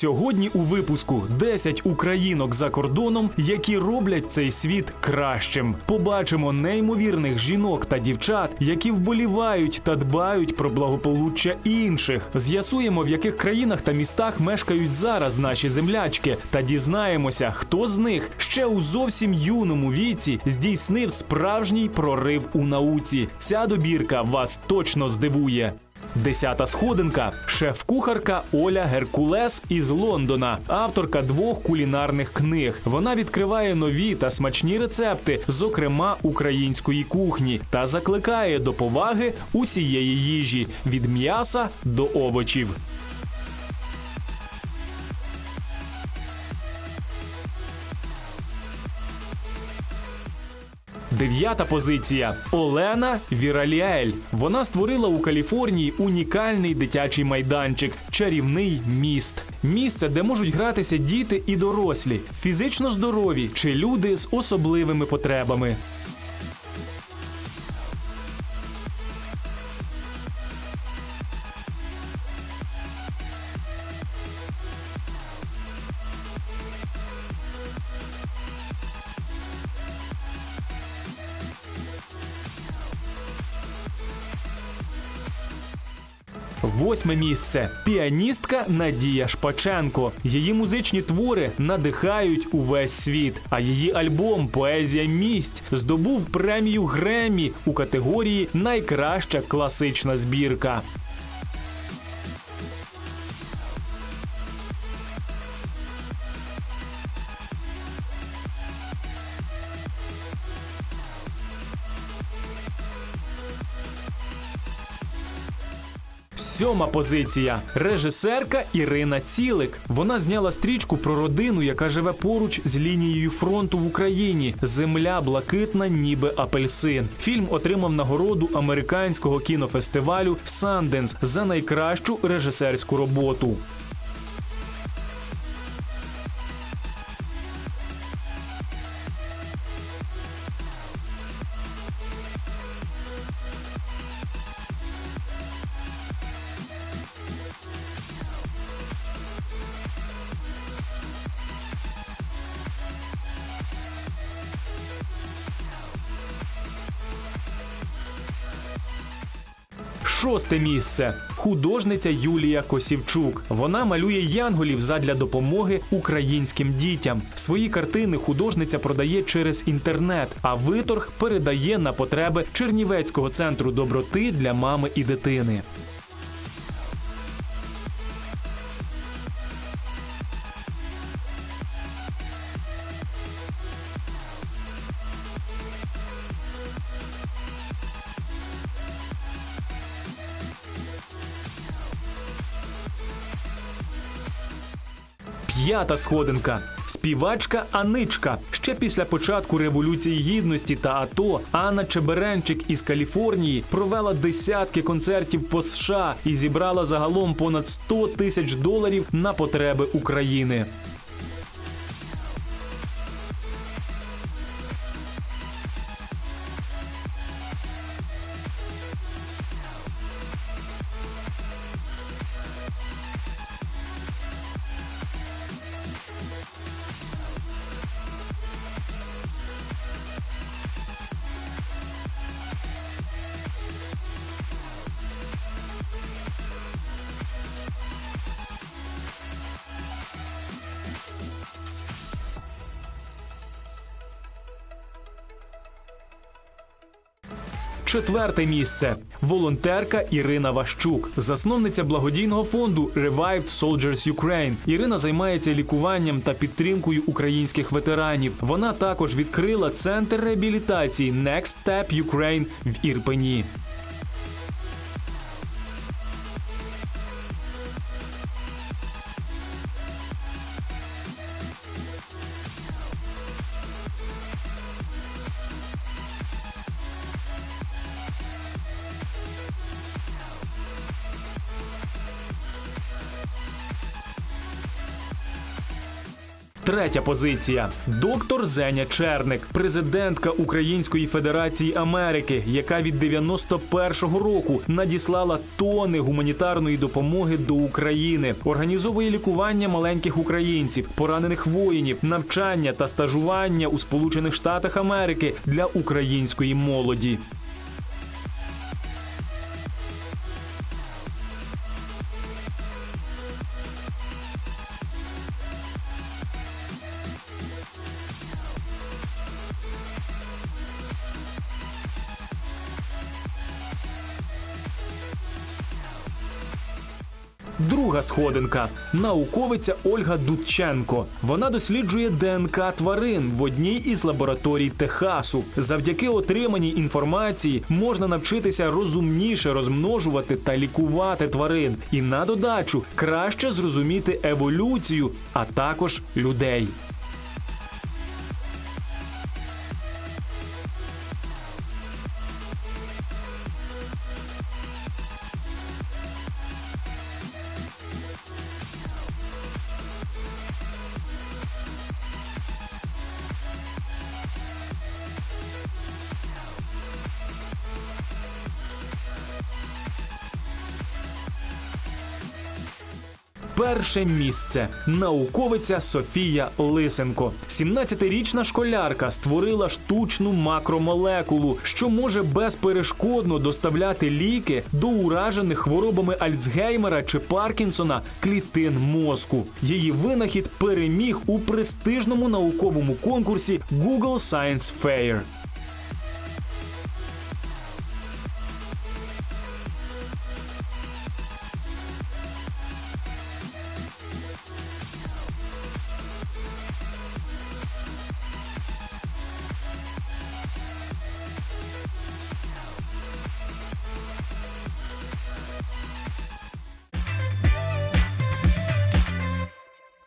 Сьогодні у випуску 10 українок за кордоном, які роблять цей світ кращим. Побачимо неймовірних жінок та дівчат, які вболівають та дбають про благополуччя інших. З'ясуємо, в яких країнах та містах мешкають зараз наші землячки, та дізнаємося, хто з них ще у зовсім юному віці здійснив справжній прорив у науці. Ця добірка вас точно здивує. Десята сходинка шеф-кухарка Оля Геркулес із Лондона, авторка двох кулінарних книг. Вона відкриває нові та смачні рецепти, зокрема української кухні, та закликає до поваги усієї їжі від м'яса до овочів. Дев'ята позиція Олена Віраліель. Вона створила у Каліфорнії унікальний дитячий майданчик, чарівний міст. Місце, де можуть гратися діти і дорослі, фізично здорові чи люди з особливими потребами. Восьме місце піаністка Надія Шпаченко. Її музичні твори надихають увесь світ. А її альбом Поезія місць здобув премію Гремі у категорії Найкраща класична збірка. Сьома позиція режисерка Ірина Цілик. Вона зняла стрічку про родину, яка живе поруч з лінією фронту в Україні. Земля блакитна, ніби апельсин. Фільм отримав нагороду американського кінофестивалю Санденс за найкращу режисерську роботу. Шосте місце художниця Юлія Косівчук. Вона малює янголів задля допомоги українським дітям. Свої картини художниця продає через інтернет, а виторг передає на потреби Чернівецького центру доброти для мами і дитини. П'ята сходинка. Співачка Аничка. Ще після початку революції гідності та АТО Анна Чеберенчик із Каліфорнії провела десятки концертів по США і зібрала загалом понад 100 тисяч доларів на потреби України. Четверте місце волонтерка Ірина Ващук, засновниця благодійного фонду Revived Soldiers Ukraine. Ірина займається лікуванням та підтримкою українських ветеранів. Вона також відкрила центр реабілітації Next Step Ukraine в Ірпені. Третя позиція. Доктор Зеня Черник, президентка Української Федерації Америки, яка від 91-го року надіслала тони гуманітарної допомоги до України, організовує лікування маленьких українців, поранених воїнів, навчання та стажування у Сполучених Штатах Америки для української молоді. Друга сходинка науковиця Ольга Дудченко. Вона досліджує ДНК тварин в одній із лабораторій Техасу. Завдяки отриманій інформації можна навчитися розумніше розмножувати та лікувати тварин, і на додачу краще зрозуміти еволюцію, а також людей. Перше місце науковиця Софія Лисенко. 17-річна школярка створила штучну макромолекулу, що може безперешкодно доставляти ліки до уражених хворобами Альцгеймера чи Паркінсона клітин мозку. Її винахід переміг у престижному науковому конкурсі Google Science Fair.